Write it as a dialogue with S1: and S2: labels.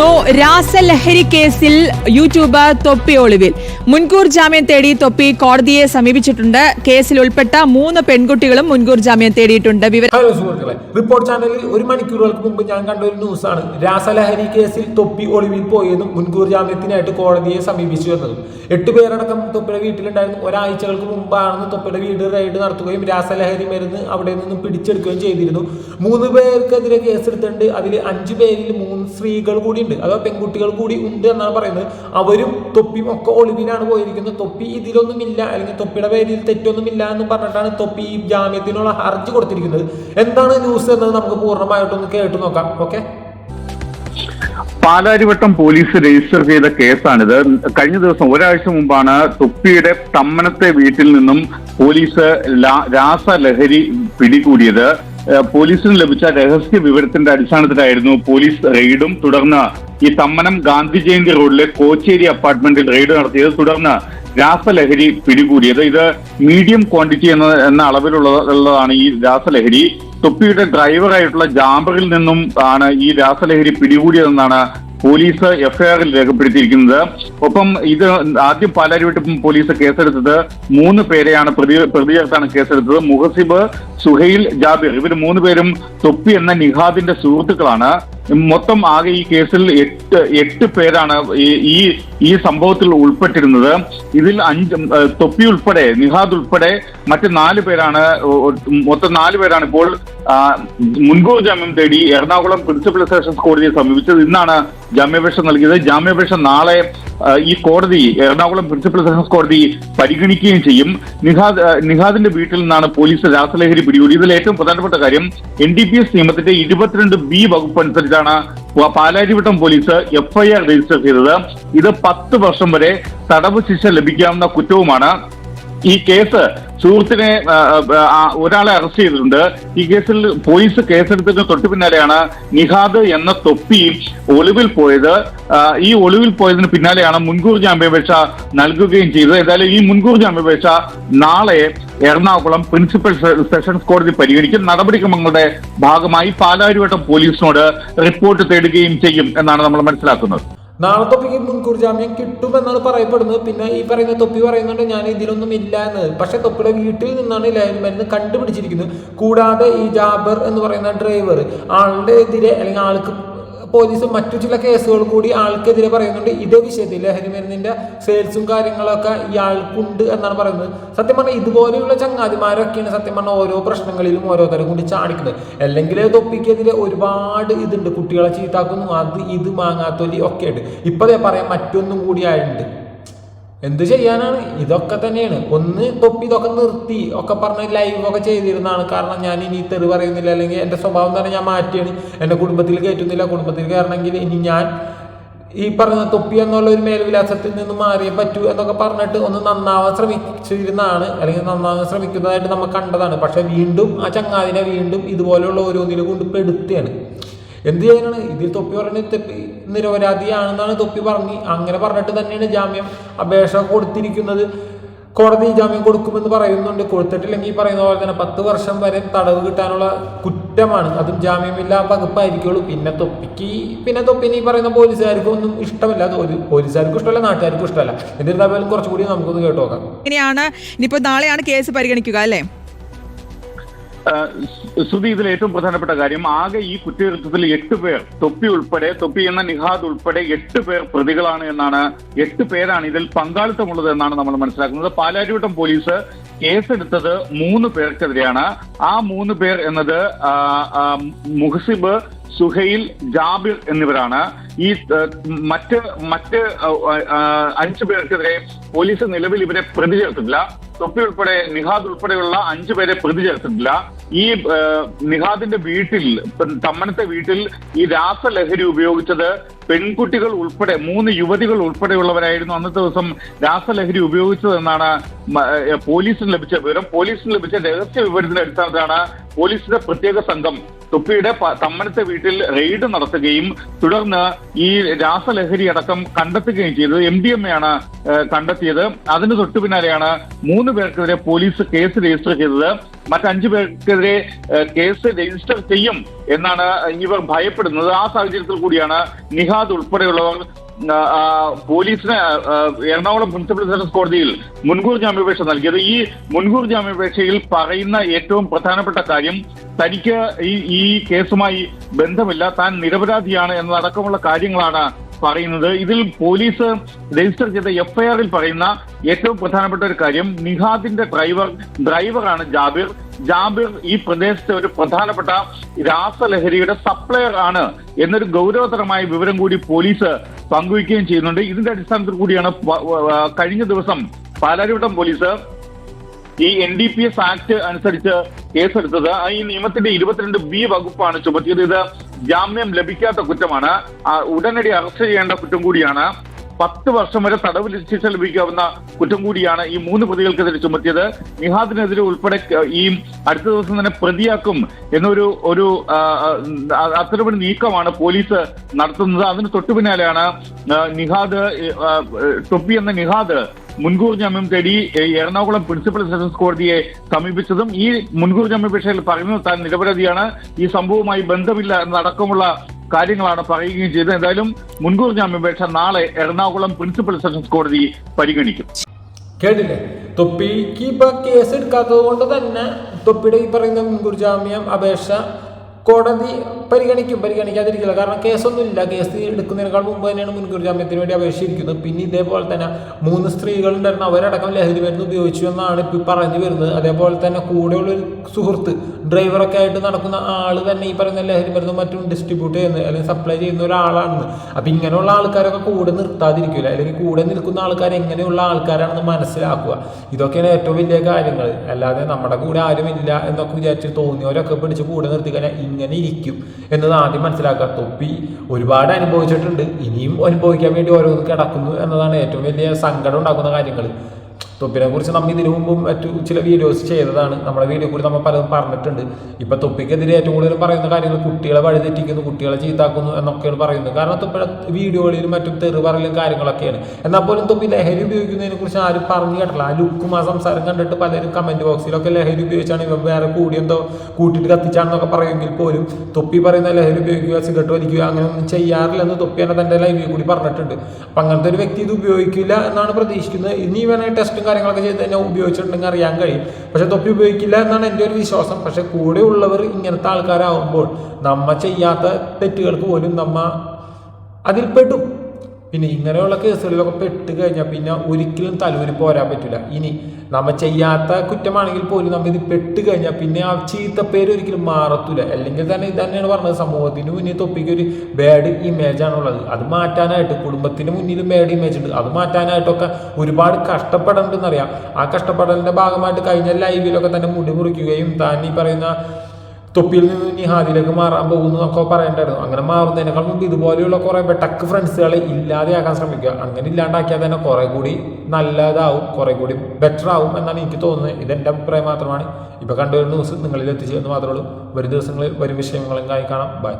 S1: no രാസലഹരി കേസിൽ YouTuber തൊപ്പി ഒളിവിൽ. മുൻകൂർ ജാമ്യം തേടി തൊപ്പി കോടതിയെ സമീപിച്ചിട്ടുണ്ട്. കേസിൽ ഉൾപ്പെട്ട മൂന്ന് പെൺകുട്ടികളും മുൻകൂർ ജാമ്യം തേടിയിട്ടുണ്ട്.
S2: ഹലോ റിപ്പോർട്ട് ചാനലിൽ ഒരു മണിക്കൂറുകൾക്ക് മുമ്പ് ഞാൻ കണ്ട ഒരു ന്യൂസാണ്. രാസലഹരി കേസിൽ തൊപ്പി ഒളിവിൽ പോയതും മുൻകൂർ ജാമ്യത്തിനായിട്ട് കോടതിയെ സമീപിച്ചു എന്നതും. എട്ട് പേരടക്കം തൊപ്പിയുടെ വീട്ടിലുണ്ടായിരുന്നു ഒരാഴ്ചകൾക്ക് മുമ്പാണെന്ന് തൊപ്പിയുടെ വീട് റെയ്ഡ് നടത്തുകയും രാസലഹരി മരുന്ന് അവിടെ നിന്നും പിടിച്ചെടുക്കുകയും ചെയ്തിരുന്നു. മൂന്ന് പേർക്കെതിരെ കേസെടുത്തിട്ടുണ്ട്. അതിൽ അഞ്ച് പേരിൽ മൂന്ന് സ്ത്രീകൾ കൂടി ഉണ്ട് അഥവാ പെൺകുട്ടികൾ കൂടി ഉണ്ട് എന്നാണ് പറയുന്നത്. അവരും തൊപ്പിയും ഒക്കെ ഒളിവിനാണ് പോയിരിക്കുന്നത്. തൊപ്പി ഇതിലൊന്നുമില്ല. അല്ലെങ്കിൽ തൊപ്പിയുടെ പേരിൽ തെറ്റൊന്നുമില്ല എന്ന് പറഞ്ഞിട്ടാണ് തൊപ്പി ജാമ്യത്തിനുള്ള ഹർജി കൊടുത്തിരിക്കുന്നത്. എന്താണ് ന്യൂസ് എന്നത് നമുക്ക് പൂർണമായിട്ടൊന്ന് കേട്ടു നോക്കാം. ഓക്കെ
S3: പാലാരിവട്ടം പോലീസ് രജിസ്റ്റർ ചെയ്ത കേസാണിത്. കഴിഞ്ഞ ദിവസം ഒരാഴ്ച മുമ്പാണ് തൊപ്പിയുടെ തമ്മനത്തെ വീട്ടിൽ നിന്നും പോലീസ് രാസലഹരി പിടികൂടിയത്. പോലീസിന് ലഭിച്ച രഹസ്യ വിവരത്തിന്റെ അടിസ്ഥാനത്തിലായിരുന്നു പോലീസ് റെയ്ഡും തുടർന്ന് ഈ തമ്മനം ഗാന്ധി ജയന്തി റോഡിലെ കോച്ചേരി അപ്പാർട്ട്മെന്റിൽ റെയ്ഡ് നടത്തിയത് തുടർന്ന് രാസലഹരി പിടികൂടിയത്. ഇത് മീഡിയം ക്വാണ്ടിറ്റി എന്ന എന്ന അളവിലുള്ളതാണ് ഈ രാസലഹരി. തൊപ്പിയുടെ ഡ്രൈവറായിട്ടുള്ള ജാമ്പറിൽ നിന്നും ആണ് ഈ രാസലഹരി പിടികൂടിയതെന്നാണ് പോലീസ് എഫ്ഐആറിൽ രേഖപ്പെടുത്തിയിരിക്കുന്നത്. ഒപ്പം ഇത് ആദ്യം പാലാരിവട്ടം പോലീസ് കേസെടുത്തത് മൂന്ന് പേരെയാണ് പ്രതി പ്രതി ചേർത്താണ് കേസെടുത്തത്. മുഹസിബ് സുഹൈൽ ജാബിർ ഇവർ മൂന്ന് പേരും തൊപ്പി എന്ന നിഹാദിന്റെ സുഹൃത്തുക്കളാണ്. മൊത്തം ആകെ ഈ കേസിൽ എട്ട് എട്ട് പേരാണ് ഈ- ഈ സംഭവത്തിൽ ഉൾപ്പെട്ടിരുന്നത്. ഇതിൽ അഞ്ച് തൊപ്പി ഉൾപ്പെടെ നിഹാദ് ഉൾപ്പെടെ മറ്റ് നാല് പേരാണ് മൊത്തം നാല് പേരാണ് ഇപ്പോൾ മുൻകൂർ ജാമ്യം തേടി എറണാകുളം പ്രിൻസിപ്പൽ സെഷൻസ് കോടതിയെ സമീപിച്ചത്. ഇന്നാണ് ജാമ്യാപേക്ഷ നൽകിയത്. ജാമ്യാപേക്ഷ നാളെ ഈ കോടതി എറണാകുളം പ്രിൻസിപ്പൽ സെഷൻസ് കോടതി പരിഗണിക്കുകയും ചെയ്യും. നിഹാദ് നിഹാദിന്റെ വീട്ടിൽ നിന്നാണ് പോലീസ് രാസലഹരി പിടികൂടി ഇതിൽ ഏറ്റവും പ്രധാനപ്പെട്ട കാര്യം എൻ ഡി പി എസ് നിയമത്തിന്റെ ഇരുപത്തിരണ്ട് ബി വകുപ്പ് അനുസരിച്ചാണ് പാലാരിവട്ടം പോലീസ് എഫ്ഐആർ രജിസ്റ്റർ ചെയ്തത്. ഇത് പത്ത് വർഷം വരെ തടവ് ശിക്ഷ ലഭിക്കാവുന്ന കുറ്റവുമാണ്. ഈ കേസ് സുഹൃത്തിനെ ഒരാളെ അറസ്റ്റ് ചെയ്തിട്ടുണ്ട്. ഈ കേസിൽ പോലീസ് കേസെടുത്തതിന് തൊട്ടു പിന്നാലെയാണ് നിഹാദ് എന്ന തൊപ്പി ഒളിവിൽ പോയത്. ഈ ഒളിവിൽ പോയതിന് പിന്നാലെയാണ് മുൻകൂർ ജാമ്യാപേക്ഷ നൽകുകയും ചെയ്തത്. ഏതായാലും ഈ മുൻകൂർ ജാമ്യാപേക്ഷ നാളെ എറണാകുളം പ്രിൻസിപ്പൽ സെഷൻസ് കോടതി പരിഗണിക്കും. നടപടിക്രമങ്ങളുടെ ഭാഗമായി പാലാരിവട്ടം പോലീസിനോട് റിപ്പോർട്ട് തേടുകയും ചെയ്യും എന്നാണ് നമ്മൾ മനസ്സിലാക്കുന്നത്.
S2: നാളെ തൊപ്പിക്ക് മുൻകൂർ ജാമ്യം കിട്ടുമെന്നാണ് പറയപ്പെടുന്നത്. പിന്നെ ഈ പറയുന്ന തൊപ്പി പറയുന്നുണ്ട് ഞാൻ ഇതിലൊന്നും ഇല്ല എന്ന്. പക്ഷെ തൊപ്പിയുടെ വീട്ടിൽ നിന്നാണ് ലഹരി മരുന്ന് കണ്ടുപിടിച്ചിരിക്കുന്നത്. കൂടാതെ ഈ ജാബർ എന്ന് പറയുന്ന ഡ്രൈവർ ആളുടെ എതിരെ അല്ലെങ്കിൽ ആൾക്ക് പോലീസ് മറ്റു ചില കേസുകൾ കൂടി ആൾക്കെതിരെ പറയുന്നുണ്ട്. ഇതേ വിഷയത്തിൽ ലഹരി മരുന്നിന്റെ സെയിൽസും കാര്യങ്ങളൊക്കെ ഇയാൾക്കുണ്ട് എന്നാണ് പറയുന്നത്. സത്യം പറഞ്ഞാൽ ഇതുപോലെയുള്ള ചങ്ങാതിമാരൊക്കെയാണ് സത്യം പറഞ്ഞാൽ ഓരോ പ്രശ്നങ്ങളിലും ഓരോരുത്തരും കൂടി ചാടിക്കുന്നത്. അല്ലെങ്കിൽ തൊപ്പിക്കെതിരെ ഒരുപാട് ഇതുണ്ട്. കുട്ടികളെ ചീത്താക്കുന്നു. അത് ഇത് മാങ്ങാത്തൊലി ഒക്കെ ഉണ്ട് ഇപ്പൊ പറയാം മറ്റൊന്നും കൂടി ആയിട്ടുണ്ട്. എന്ത് ചെയ്യാനാണ്? ഇതൊക്കെ തന്നെയാണ്. ഒന്ന് തൊപ്പി ഇതൊക്കെ നിർത്തി ഒക്കെ പറഞ്ഞ് ലൈവ് ഒക്കെ ചെയ്തിരുന്നതാണ്. കാരണം ഞാൻ ഇനി തെറി പറയുന്നില്ല അല്ലെങ്കിൽ എന്റെ സ്വഭാവം തന്നെ ഞാൻ മാറ്റിയാണ്. എന്റെ കുടുംബത്തിൽ കയറ്റുന്നില്ല കുടുംബത്തിൽ കയറണമെങ്കിൽ ഇനി ഞാൻ ഈ പറഞ്ഞ തൊപ്പി എന്നുള്ള ഒരു മേൽവിലാസത്തിൽ നിന്ന് മാറിയേ പറ്റൂ എന്നൊക്കെ പറഞ്ഞിട്ട് ഒന്ന് നന്നാവാൻ ശ്രമിച്ചിരുന്നതാണ്. അല്ലെങ്കിൽ നന്നാവാൻ ശ്രമിക്കുന്നതായിട്ട് നമ്മൾ കണ്ടതാണ്. പക്ഷെ വീണ്ടും ആ ചങ്ങാതിനെ വീണ്ടും ഇതുപോലെയുള്ള ഓരോന്നിനെ കൊണ്ട് പെടുത്തുകയാണ്. എന്ത് ചെയ്യാനാണ്? ഇതിൽ തൊപ്പി പറഞ്ഞ തെപ്പി നിരപരാധിയാണെന്നാണ് തൊപ്പി പറഞ്ഞ്. അങ്ങനെ പറഞ്ഞിട്ട് തന്നെയാണ് ജാമ്യം അപേക്ഷ കൊടുത്തിരിക്കുന്നത്. കോടതി ജാമ്യം കൊടുക്കുമെന്ന് പറയുന്നുണ്ട്. കൊടുത്തിട്ടില്ലെങ്കിൽ പറയുന്ന പോലെ തന്നെ പത്ത് വർഷം വരെ തടവ് കിട്ടാനുള്ള കുറ്റമാണ്. അതും ജാമ്യമില്ലാ വകുപ്പായിരിക്കുള്ളൂ. പിന്നെ തൊപ്പിക്ക് പിന്നെ തൊപ്പിന് ഈ പറയുന്ന പോലീസുകാർക്കും ഒന്നും ഇഷ്ടമല്ല. അത് ഒരു പോലീസുകാർക്കും ഇഷ്ടമല്ല നാട്ടുകാർക്കും ഇഷ്ടമല്ല. എന്നിരുന്നാലും കുറച്ചുകൂടി നമുക്കൊന്ന് കേട്ടു നോക്കാം.
S1: ഇങ്ങനെയാണ് ഇനിയിപ്പോ നാളെയാണ് കേസ് പരിഗണിക്കുക അല്ലേ?
S3: ശ്രുതി ഇതിൽ ഏറ്റവും പ്രധാനപ്പെട്ട കാര്യം ആകെ ഈ കുറ്റകൃത്യത്തിൽ എട്ട് പേർ തൊപ്പി ഉൾപ്പെടെ തൊപ്പി എന്ന നിഹാദ് ഉൾപ്പെടെ എട്ട് പേർ പ്രതികളാണ് എന്നാണ് എട്ട് പേരാണ് ഇതിൽ പങ്കാളിത്തമുള്ളത് എന്നാണ് നമ്മൾ മനസ്സിലാക്കുന്നത്. പാലാരിവട്ടം പോലീസ് കേസെടുത്തത് മൂന്ന് പേർക്കെതിരെയാണ്. ആ മൂന്ന് പേർ എന്നത് മുഹസിബ് സുഹൈൽ ജാബിർ എന്നിവരാണ്. ഈ മറ്റ് മറ്റ് അഞ്ചു പേർക്കെതിരെ പോലീസ് നിലവിൽ ഇവരെ പ്രതി ചേർത്തിട്ടില്ല. തൊപ്പി ഉൾപ്പെടെ നിഹാദ് ഉൾപ്പെടെയുള്ള അഞ്ചു പേരെ പ്രതി ചേർത്തിട്ടില്ല. ഈ നിഹാദിന്റെ വീട്ടിൽ തമ്മനത്തെ വീട്ടിൽ ഈ രാസലഹരി ഉപയോഗിച്ചത് പെൺകുട്ടികൾ ഉൾപ്പെടെ മൂന്ന് യുവതികൾ ഉൾപ്പെടെയുള്ളവരായിരുന്നു അന്നത്തെ ദിവസം രാസലഹരി ഉപയോഗിച്ചതെന്നാണ് പോലീസിന് ലഭിച്ച വിവരം. പോലീസിന് ലഭിച്ച രഹസ്യ വിവരത്തിന്റെ അടിസ്ഥാനത്തിലാണ് പോലീസിന്റെ പ്രത്യേക സംഘം തൊപ്പിയുടെ തമ്മനത്തെ വീട്ടിൽ റെയ്ഡ് നടത്തുകയും തുടർന്ന് ഈ രാസലഹരി അടക്കം കണ്ടെത്തുകയും ചെയ്തത് എം ഡി എം എയാണ് കണ്ടെത്തിയത്. അതിന് തൊട്ടു പിന്നാലെയാണ് മൂന്ന് പേർക്കെതിരെ പോലീസ് കേസ് രജിസ്റ്റർ ചെയ്തത്. മറ്റഞ്ചു പേർക്കെതിരെ കേസ് രജിസ്റ്റർ ചെയ്യും എന്നാണ് ഇവർ ഭയപ്പെടുന്നത്. ആ സാഹചര്യത്തിൽ കൂടിയാണ് നിഹാദ് നിഹാദ് ഉൾപ്പെടെയുള്ളവർ പോലീസിന് എറണാകുളം മുനിസിപ്പൽ സെഷൻസ് കോടതിയിൽ മുൻകൂർ ജാമ്യാപേക്ഷ നൽകിയത്. ഈ മുൻകൂർ ജാമ്യാപേക്ഷയിൽ പറയുന്ന ഏറ്റവും പ്രധാനപ്പെട്ട കാര്യം തനിക്ക് ഈ ഈ കേസുമായി ബന്ധമില്ല. താൻ നിരപരാധിയാണ് എന്നതടക്കമുള്ള കാര്യങ്ങളാണ് പറയുന്നത്. ഇതിൽ പോലീസ് രജിസ്റ്റർ ചെയ്ത എഫ്ഐആറിൽ പറയുന്ന ഏറ്റവും പ്രധാനപ്പെട്ട ഒരു കാര്യം നിഹാദിന്റെ ഡ്രൈവർ ഡ്രൈവറാണ് ജാബിർ. ജാബിർ ഈ പ്രദേശത്തെ ഒരു പ്രധാനപ്പെട്ട രാസലഹരിയുടെ സപ്ലയർ ആണ് എന്നൊരു ഗൗരവതരമായ വിവരം കൂടി പോലീസ് പങ്കുവയ്ക്കുകയും ചെയ്യുന്നുണ്ട്. ഇതിന്റെ അടിസ്ഥാനത്തിൽ കൂടിയാണ് കഴിഞ്ഞ ദിവസം പാലാരിവട്ടം പോലീസ് ഈ N D P S act അനുസരിച്ച് കേസെടുത്തത്. ഈ നിയമത്തിന്റെ ഇരുപത്തിരണ്ട് ബി വകുപ്പാണ് ചുമത്തിയത്. ഇത് ജാമ്യം ലഭിക്കാത്ത കുറ്റമാണ്. ഉടനടി അറസ്റ്റ് ചെയ്യേണ്ട കുറ്റം കൂടിയാണ്. പത്ത് വർഷം വരെ തടവ് ശിക്ഷ ലഭിക്കാവുന്ന കുറ്റം കൂടിയാണ് ഈ മൂന്ന് പ്രതികൾക്കെതിരെ ചുമത്തിയത്. നിഹാദിനെതിരെ ഉൾപ്പെടെ ഈ അടുത്ത ദിവസം തന്നെ പ്രതിയാക്കും എന്നൊരു ഒരു അത്തരമൊരു നീക്കമാണ് പോലീസ് നടത്തുന്നത്. അതിന് തൊട്ടു പിന്നാലെയാണ് നിഹാദ് ടൊപ്പി എന്ന നിഹാദ് മുൻകൂർ ജാമ്യം തേടി എറണാകുളം പ്രിൻസിപ്പൽ സെഷൻസ് കോടതിയെ സമീപിച്ചതും ഈ മുൻകൂർ ജാമ്യാപേക്ഷയിൽ പറയുന്നത് താൻ നിരപരാധിയാണ്. ഈ സംഭവവുമായി ബന്ധമില്ല എന്നടക്കമുള്ള കാര്യങ്ങളാണ് പറയുകയും ചെയ്തത്. എന്തായാലും മുൻകൂർ ജാമ്യാപേക്ഷ നാളെ എറണാകുളം പ്രിൻസിപ്പൽ സെഷൻസ് കോടതി പരിഗണിക്കും.
S2: കേട്ടില്ലേ? തൊപ്പിക്ക് ഇപ്പൊ കേസ് എടുക്കാത്തത് കൊണ്ട് തന്നെ തൊപ്പിയുടെ ഈ പറയുന്ന മുൻകൂർ ജാമ്യം അപേക്ഷ കോടതി പരിഗണിക്കും പരിഗണിക്കാതിരിക്കില്ല. കാരണം കേസൊന്നും ഇല്ല കേസ് എടുക്കുന്നതിനേക്കാൾ മുമ്പ് തന്നെയാണ് മുൻകൂർ ജാമ്യത്തിന് വേണ്ടി അപേക്ഷിച്ചിരിക്കുന്നത്. പിന്നെ ഇതേപോലെ തന്നെ മൂന്ന് സ്ത്രീകൾ ഉണ്ടായിരുന്നു അവരടക്കം ലഹരി മരുന്ന് ഉപയോഗിച്ചു എന്നാണ് ഇപ്പോൾ പറഞ്ഞു വരുന്നത്. അതേപോലെ തന്നെ കൂടെയുള്ള ഒരു സുഹൃത്ത് ഡ്രൈവറൊക്കെ ആയിട്ട് നടക്കുന്ന ആൾ തന്നെ ഈ പറയുന്ന ലഹരി മരുന്നും മറ്റും ഡിസ്ട്രിബ്യൂട്ട് ചെയ്യുന്ന അല്ലെങ്കിൽ സപ്ലൈ ചെയ്യുന്ന ഒരാളാണ് അപ്പോൾ ഇങ്ങനെയുള്ള ആൾക്കാരൊക്കെ കൂടെ നിർത്താതിരിക്കില്ല അല്ലെങ്കിൽ കൂടെ നിൽക്കുന്ന ആൾക്കാർ എങ്ങനെയുള്ള ആൾക്കാരാണെന്ന് മനസ്സിലാക്കുക. ഇതൊക്കെയാണ് ഏറ്റവും വലിയ കാര്യങ്ങൾ അല്ലാതെ നമ്മുടെ കൂടെ ആരുമില്ല എന്നൊക്കെ വിചാരിച്ച് തോന്നിയവരൊക്കെ പിടിച്ച് കൂടെ നിർത്തി കഴിഞ്ഞാൽ ഇങ്ങനെ ഇരിക്കും. എന്നത് ആദ്യം മനസ്സിലാക്കുക. തൊപ്പി ഒരുപാട് അനുഭവിച്ചിട്ടുണ്ട്. ഇനിയും അനുഭവിക്കാൻ വേണ്ടി ഓരോന്ന് കിടക്കുന്നു എന്നതാണ് ഏറ്റവും വലിയ സങ്കടം ഉണ്ടാക്കുന്ന കാര്യങ്ങൾ തൊപ്പിനെ കുറിച്ച് നമ്മൾ ഇതിനു മുമ്പും മറ്റു ചില വീഡിയോസ് ചെയ്തതാണ്. നമ്മുടെ വീഡിയോ കൂടി നമ്മൾ പലതും പറഞ്ഞിട്ടുണ്ട്. ഇപ്പൊ തൊപ്പിക്കെതിരെ ഏറ്റവും കൂടുതൽ പറയുന്ന കാര്യങ്ങൾ കുട്ടികളെ വഴിതെറ്റിക്കുന്നു കുട്ടികളെ ചീത്താക്കുന്നു എന്നൊക്കെയാണ് പറയുന്നത്. കാരണം തൊപ്പിയുടെ വീഡിയോകളിലും മറ്റും തെറി പറയലും കാര്യങ്ങളൊക്കെയാണ്. എന്നാൽ പോലും തൊപ്പി ലഹരി ഉപയോഗിക്കുന്നതിനെ കുറിച്ച് ആരും പറഞ്ഞു കേട്ടില്ല ആ ലുക്കും ആ സംസാരം കണ്ടിട്ട് പലരും കമന്റ് ബോക്സിലൊക്കെ ലഹരി ഉപയോഗിച്ചാണ് ഇവ വേറെ കൂടി എന്തോ കൂട്ടിയിട്ട് കത്തിച്ചാണെന്നൊക്കെ പറയുമെങ്കിൽ പോലും തൊപ്പി പറയുന്ന ലഹരി ഉപയോഗിക്കുക സിഗരറ്റ് വലിക്കുക അങ്ങനെ ഒന്നും ചെയ്യാറില്ലെന്ന് തൊപ്പി തന്നെ തന്റെ ലൈവിൽ കൂടി പറഞ്ഞിട്ടുണ്ട്. അപ്പൊ അങ്ങനത്തെ ഒരു വ്യക്തി ഇത് ഉപയോഗിക്കില്ല എന്നാണ് പ്രതീക്ഷിക്കുന്നത്. ഇനി വേണമെങ്കിൽ ടെസ്റ്റും കാര്യങ്ങളൊക്കെ ചെയ്ത് കഴിഞ്ഞാൽ ഉപയോഗിച്ചിട്ടുണ്ടെങ്കിൽ അറിയാൻ കഴിയും. പക്ഷെ തൊപ്പി ഉപയോഗിക്കില്ല എന്നാണ് എന്റെ ഒരു വിശ്വാസം. പക്ഷെ കൂടെ ഉള്ളവർ ഇങ്ങനത്തെ ആൾക്കാരാകുമ്പോൾ നമ്മ ചെയ്യാത്ത തെറ്റുകൾക്ക് പോലും നമ്മ അതിൽ പെടും പിന്നെ ഇങ്ങനെയുള്ള കേസുകളിലൊക്കെ പെട്ട് കഴിഞ്ഞാൽ പിന്നെ ഒരിക്കലും തലൂരി പോരാൻ പറ്റില്ല ഇനി നമ്മൾ ചെയ്യാത്ത കുറ്റമാണെങ്കിൽ പോലും നമ്മൾ ഇത് പെട്ട് കഴിഞ്ഞാൽ പിന്നെ ആ പേര് ഒരിക്കലും മാറത്തില്ല അല്ലെങ്കിൽ തന്നെ ഇത് തന്നെയാണ് പറഞ്ഞത് സമൂഹത്തിന് മുന്നിൽ തൊപ്പിക്ക് ഒരു ബാഡ് ഇമേജ് ആണുള്ളത്. അത് മാറ്റാനായിട്ട് കുടുംബത്തിന് മുന്നിൽ ബാഡ് ഇമേജ് ഉണ്ട്. അത് മാറ്റാനായിട്ടൊക്കെ ഒരുപാട് കഷ്ടപ്പെടേണ്ടെന്നറിയാം. ആ കഷ്ടപ്പെടലിന്റെ ഭാഗമായിട്ട് കഴിഞ്ഞ ലൈവിലൊക്കെ തന്നെ മുടി മുറിക്കുകയും താൻ ഈ പറയുന്ന തൊപ്പിയിൽ നിന്ന് നിഹാദിലേക്ക് മാറാൻ പോകുന്നു എന്നൊക്കെ പറയേണ്ടായിരുന്നു. അങ്ങനെ മാറുന്നതിനേക്കാൾ മുമ്പ് ഇതുപോലെയുള്ള കുറേ ബെട്ടക്ക് ഫ്രണ്ട്സുകളെ ഇല്ലാതെയാക്കാൻ ശ്രമിക്കുക. അങ്ങനെ ഇല്ലാണ്ടാക്കിയാൽ തന്നെ കുറെ കൂടി നല്ലതാവും കുറെ കൂടി ബെറ്റർ ആവും എന്നാണ് എനിക്ക് തോന്നുന്നത്. ഇതെന്റെ അഭിപ്രായം മാത്രമാണ്. ഇപ്പൊ കണ്ടുവരുന്ന ന്യൂസ് നിങ്ങളിൽ എത്തിച്ചതെന്ന് മാത്രമേ ഉള്ളൂ. വരും ദിവസങ്ങളിൽ വരും വിഷയങ്ങളും കാണാം. ബൈ